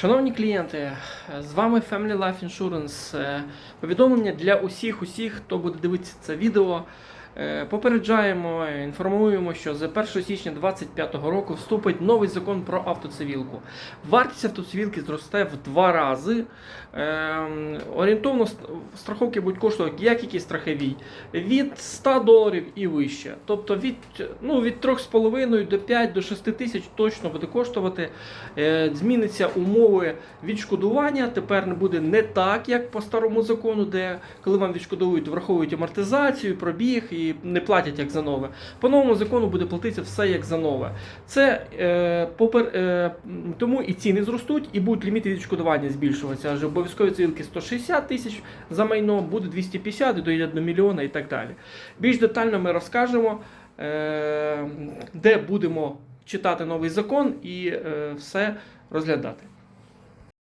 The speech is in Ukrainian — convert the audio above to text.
Шановні клієнти, з вами Family Life Insurance. Е, Повідомлення для усіх, усіх, хто буде дивитися це відео. Е, Попереджаємо, інформуємо, що з 1 січня 2025 року вступить новий закон про автоцивілку. Вартість автоцивілки зросте в два рази. Ем, Орієнтовно страховки будуть коштувати як які страхові від 100 доларів і вище. Тобто від, ну, від 3,5 до 5 до 6 тисяч точно буде коштувати. Е, Зміниться умови відшкодування. Тепер не буде не так, як по старому закону, де коли вам відшкодовують, враховують амортизацію, пробіг і не платять як за нове. По новому закону буде платитися все як за нове. Це е, попер, е, тому і ціни зростуть, і будуть ліміти відшкодування збільшуватися. Адже обов'язкові цивілки 160 тисяч за майно, буде 250 і дойде до мільйона і так далі. Більш детально ми розкажемо, е, де будемо читати новий закон і е, все розглядати.